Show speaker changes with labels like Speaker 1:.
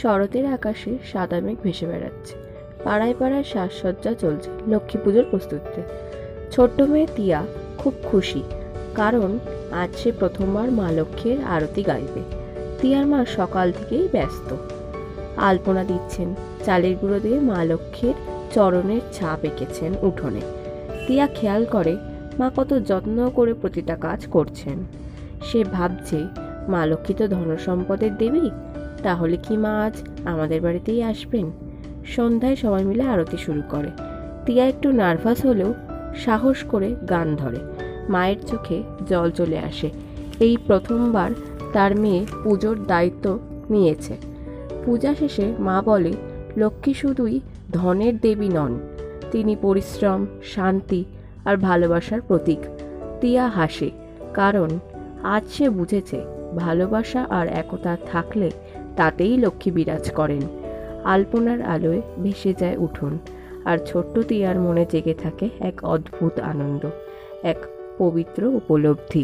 Speaker 1: শরতের আকাশে সাদা মেঘ ভেসে বেড়াচ্ছে। পাড়ায় পাড়ায় সাজসজ্জা চলছে লক্ষ্মী পুজোর প্রস্তুতিতে। ছোট্ট মেয়ে তিয়া খুব খুশি, কারণ আজ সে প্রথমবার মা লক্ষ্মীর আরতি গাইবে। তিয়ার মা সকাল থেকেই ব্যস্ত। আলপনা দিচ্ছেন, চালের গুঁড়ো দিয়ে মা লক্ষ্মীর চরণের ছাপ এঁকেছেন উঠোনে। তিয়া খেয়াল করে, মা কত যত্ন করে প্রতিটা কাজ করছেন। সে ভাবছে, মা লক্ষ্মী তো ধনসম্পদের দেবী তাহলে কি মা আজ আমাদের বাড়িতেই আসবেন? সন্ধ্যায় সবাই মিলে আরতি শুরু করে। টিয়া একটু নার্ভাস হলেও সাহস করে গান ধরে। মায়ের চোখে জল চলে আসে। এই প্রথমবার তার মেয়ে পুজোর দায়িত্ব নিয়েছে। পূজা শেষে মা বলে, লক্ষ্মী শুধুই ধনের দেবী নন। তিনি পরিশ্রম, শান্তি আর ভালোবাসার প্রতীক। টিয়া হাসে, কারণ আজ সে বুঝেছে ভালোবাসা আর একতা থাকলে তাতেই লক্ষ্মী বিরাজ করেন। আলপনার আলোয় ভেসে যায় উঠোন, আর ছোট্ট টিয়ার মনে জেগে থাকে এক অদ্ভুত আনন্দ, এক পবিত্র উপলব্ধি।